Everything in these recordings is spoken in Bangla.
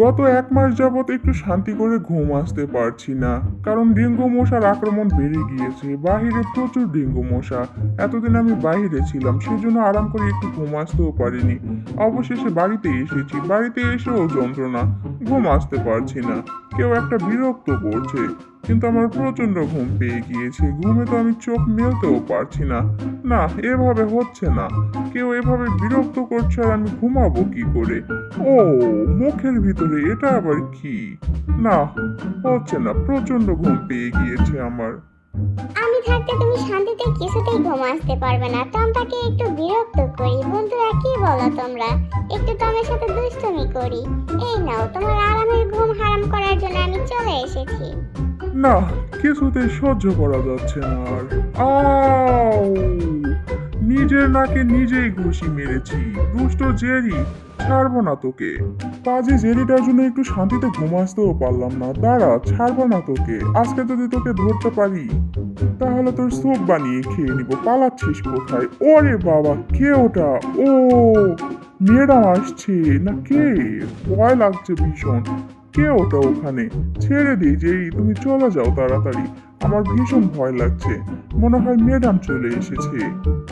গত এক মাস যাবৎ একটু শান্তি করে ঘুম আসতে পারছি না। কারণ ডেঙ্গু মশার আক্রমণ বেড়ে গিয়েছে। বাহিরে প্রচুর ডেঙ্গু মশা। এতদিন আমি বাইরে ছিলাম, সেজন্য আরাম করে একটু ঘুম আসতেও পারিনি। অবশেষে বাড়িতে এসেছি। বাড়িতে এসেও যন্ত্রণা। ঘুম আসতে পারছি না। কেউ একটা বিরক্ত করছে। কিন্তু আমার প্রচণ্ড ঘুম পেয়ে গিয়েছে। ঘুমে তো আমি চোখ মেলতেও পারছি না। না, এভাবে হচ্ছে না। কেউ এভাবে বিরক্ত করছে আর আমি ঘুমাবো কি করে? ও, মুখের ভিতরে এটা আবার কি? না, হচ্ছে না প্রচণ্ড ঘুম পেয়ে গিয়েছে আমার। আমি থাকতে তুমি শান্তিতে কিছুতেই ঘুম আসতে পারবে না। টমটাকে একটু বিরক্ত করি। বন্ধুরা, কি বলো তোমরা? একটু টমের সাথে দুষ্টুমি করি। এই নাও, তোমার আরামের ঘুম হারাম করার জন্য আমি চলে এসেছি। না, কিছুতেই সহ্য করা যাচ্ছে না আর। আউ! নিজের নাকে নিজেই ঘুষি মেরেছি। দুষ্ট জেরি, ছাড়বো না তোকে। কাজে জেরিটার জন্য একটু শান্তিতে ঘুম আসতেও পারলাম না। দাঁড়া, ছাড়বো না তোকে। আজকে যদি তোকে ধরতে পারি, তাহলে তোর স্যুপ বানিয়ে খেয়ে নিব। পালাচ্ছিস কোথায়? ওরে বাবা, কে ওটা? ও মেয়েরা আসছে। না, কে? ভয় লাগছে ভীষণ। কে ওটা ওখানে? ছেড়ে দিই যে তুমি চলে যাও তাড়াতাড়ি। আমার ভীষণ ভয় লাগছে। মনে হয় ম্যাডাম চলে এসেছে।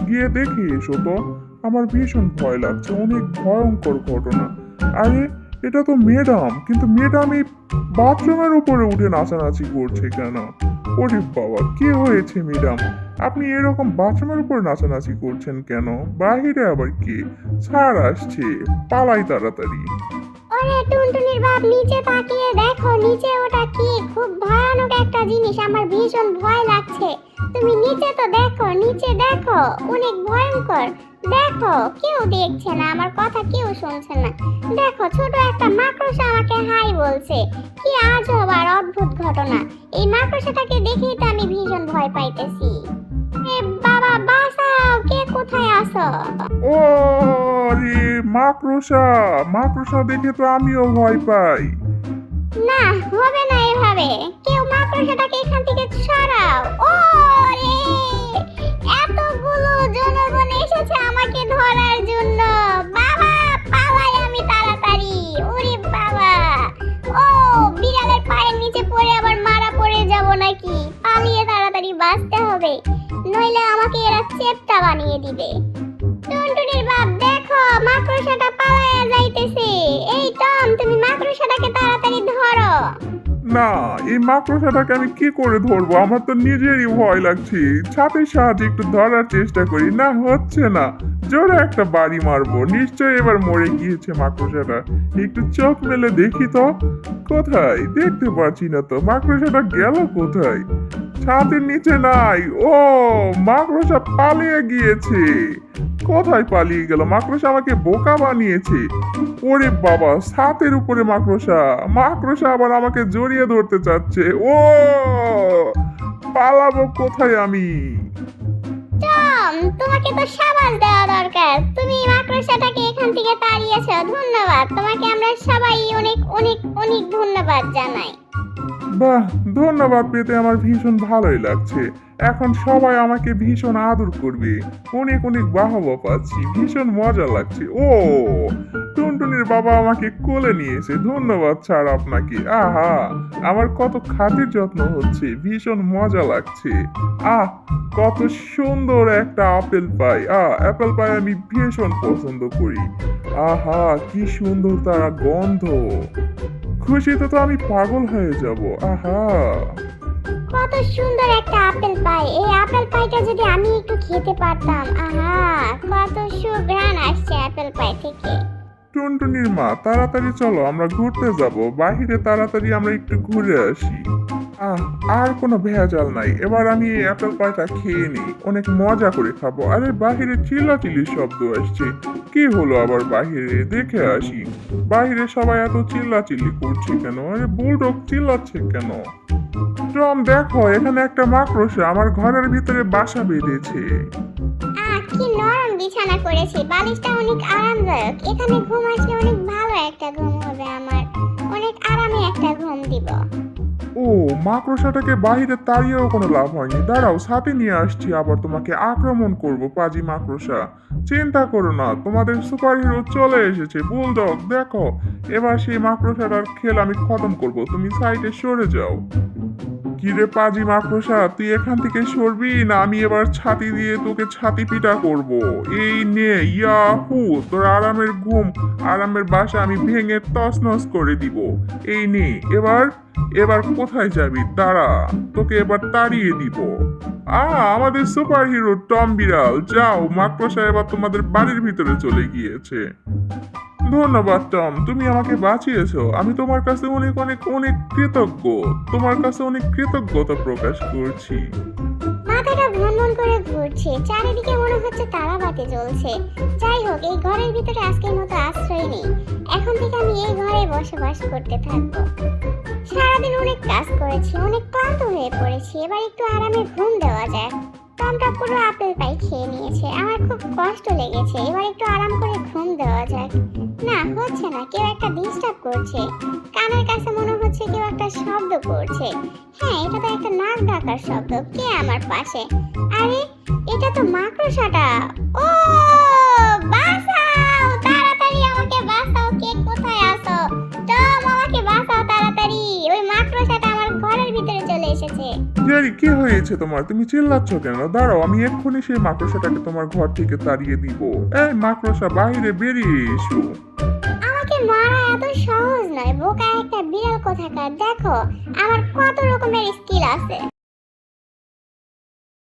গিয়ে দেখে এসো তো। আমার ভীষণ ভয় লাগছে। অনেক ভয়ঙ্কর ঘটনা। আরে, এটা তো ম্যাডাম। কিন্তু ম্যাডাম এই বাথরুমের উপরে উঠে নাচানাচি করছে কেন? ওরে বাবা, কে হয়েছে ম্যাডাম? আপনি এরকম বাথরুমের উপর নাচানাচি করছেন কেন? বাহিরে আবার কে? ছাড় আসছে। পালাই তাড়াতাড়ি। ওরে টুনটুনির বাপ, নিচে তাকিয়ে দেখো, নিচে ওটা কি? খুব ভয়ানক একটা জিনিস, আমার ভীষণ ভয় লাগছে। তুমি নিচে তো দেখো, নিচে দেখো, অনেক ভয়ঙ্কর। দেখো, কেউ দেখছে না, আমার কথা কেউ শুনছে না। দেখো, ছোট একটা মাকড়সা আমাকে হাই বলছে। কি আজব আর অদ্ভুত ঘটনা। এই মাকড়সাটাকে দেখেই তো আমি ভীষণ ভয় পাইতেছি। বাবা বাঁচাও কে কোথায় আছো? ও রে মাকড়সা মাকড়সা দেখে তো আমিও ভয় পাই। না হবে না এভাবে। কেউ মাকড়সাটাকে এখান থেকে সরাও। ও রে এতগুলো জনগণ এসেছে আমাকে ধরার জন্য। বাবা পালাই আমি তাড়াতাড়ি। ওরে বাবা! ও বিড়ালের পায়ের নিচে পড়ে আবার মারা পড়ে যাব নাকি? পালিয়ে তাড়াতাড়ি বাঁচতে হবে। নইলে আমাকে এরা চেপটা বানিয়ে দিবে। টুনটুনির বাপ, দেখো, মাকড়সাটা পালায়া যাইতেছে। এই টম, তুমি মাকড়সাটাকে তাড়াতাড়ি ধরো। না, এই মাকড়সাটাকে আমি কি করে ধরবো? আমার তো নিজেরই ভয় লাগছে। ছাতের সাহায্যে একটু ধরার চেষ্টা করি, না হচ্ছে না। জোরে একটা বাড়ি মারবো। নিশ্চয়ই এবার মরে গিয়েছে মাকড়সাটা। একটু চোখ মেলে দেখি তো। কোথায়? দেখতে পাচ্ছি না তো। মাকড়সাটা গেল কোথায়? ছাদের নিচে নাই। ও, মাকড়সা পালিয়ে গিয়েছে। কোথায় পালিয়ে গেল? মাকড়সা আমাকে বোকা বানিয়েছে। ওরে বাবা ছাতের উপরে মাকড়সা। মাকড়সা আবার আমাকে জড়িয়ে ধরতে চাচ্ছে। ও, পালাবো কোথায় আমি? টম তোমাকে তো সাবাস দেওয়া দরকার। তুমি মাকড়সাটাকে এখান থেকে তাড়িয়েছো, ধন্যবাদ। তোমাকে আমরা সবাই অনেক অনেক অনেক ধন্যবাদ জানাই। বাহ, ধন্যবাদ পেতে আমার ভীষণ ভালোই লাগছে। এখন সবাই আমাকে ভীষণ আদর করবে। অনেক অনেক বাহবা পাচ্ছি, ভীষণ মজা লাগছে। ও, টুনটুনির বাবা আমাকে কোলে নিয়েছে ধন্যবাদ স্যার আপনাকে। আহা, আমার কত খাতির যত্ন হচ্ছে, ভীষণ মজা লাগছে। আহ, কত সুন্দর একটা আপেল পাই। আহ অ্যাপেল পাই আমি ভীষণ পছন্দ করি। আহা, কি সুন্দর তারা গন্ধ। খুশিতে তো আমি পাগল হয়ে যাব আহা। কত সুন্দর একটা আপেল পাই। এই আপেল পাইটা যদি আমি একটু খেতে পারতাম আহা কত সুঘ্রাণ আসছে আপেল পাই থেকে। টুনটুনির মা তাড়াতাড়ি চলো আমরা ঘুরতে যাব। বাহিরে তাড়াতাড়ি আমরা একটু ঘুরে আসি। আহ, আর কোনো ভেজাল নাই। এবার আমি এই অ্যাপেল পাইটা খেয়ে নিই। অনেক মজা করে খাব। আরে, বাহিরে চিল্লাচিল্লির শব্দ আসছে। কি হলো আবার বাহিরে? দেখে আসি। বাহিরে সবাই এত চিল্লাচিল্লি করছে কেন? আরে বুলডগ চিল্লাচ্ছে কেন? টম, দেখো, এখানে একটা মাকড়সা আমার ঘরের ভিতরে বাসা বেঁধেছে। কি নরম বিছানা বালিশটা অনেক আরামদায়ক। এখানে ঘুম আসলে অনেক ভালো একটা ঘুম হবে আমার। অনেক আরামে একটা ঘুম দিব। ও, মাকড়সাটাকে বাহিরে তাড়িয়েও কোনো লাভ হয়নি। দাঁড়াও, সাথে নিয়ে আসছি, আবার তোমাকে আক্রমণ করব, পাজি মাকড়সা। চিন্তা করো না, তোমাদের সুপার হিরো চলে এসেছে, বুলডগ, দেখো, এবার সেই মাকড়সাটার খেল আমি খতম করব, তুমি সাইডে সরে যাও। কিরে পাজি মাকড়সা? তুই এখান থেকে সরবি না আমি এবার ছাতি দিয়ে তোকে ছাতি পিটা করব। এই নে, ইয়াহু, তোর আরামের ঘুম, আরামের বাসা আমি ভেঙে তছনছ করে দিব। এই নে, এবার এবার কোথায় যাবি? তারা তোকে এবার তাড়িয়ে দিব। আ, আমাদের সুপার হিরো টম বিড়াল, যাও, মাকড়সা এবার তোমাদের বাড়ির ভিতরে চলে গিয়েছে। ধন্যবাদ, টম। তুমি আমাকে বাঁচিয়েছো। আমি তোমার কাছে অনেক অনেক অনেক কৃতজ্ঞ। তোমার কাছে অনেক কৃতজ্ঞতা প্রকাশ করছি। মাথাটা ভ্রমণ করে ঘুরছে। চারিদিকে মনে হচ্ছে তারাবাতি জ্বলছে। যাই হোক, এই ঘরের ভিতরে আজকের মতো আশ্রয় নেই। এখন থেকে আমি এই ঘরে বসবাস করতে থাকব। সারাদিন অনেক কাজ করেছি, অনেক ক্লান্ত হয়ে পড়েছি। এবার একটু আরামে ঘুম দেওয়া যাক। টমটা পুরো আপেল পাই খেয়ে নিয়েছে। আমার খুব কষ্ট লেগেছে। এবার একটু আরাম করে ঘুম দেওয়া যাক। না, হচ্ছে না। কেউ একটা ডিস্টার্ব করছে। কানের কাছে মনে হচ্ছে কেউ একটা শব্দ করছে। হ্যাঁ এটা তো একটা নাক ডাকার শব্দ। কে আমার পাশে? আরে, এটা তো মাকড়সাটা। ও! কি হয়েছে তোমার? তুমি চিল্লাচ্ছ কেন? দাঁড়াও, আমি এক্ষুনি সেই মাকড়সাটাকে তোমার ঘর থেকে তাড়িয়ে দিব। এই মাকড়সা, বাইরে বেরিয়ে এসো। আমাকে মারা এত সহজ নয়, বোকা একটা বিড়াল কোথাকার? দেখো, আমার কত রকমের স্কিল আছে।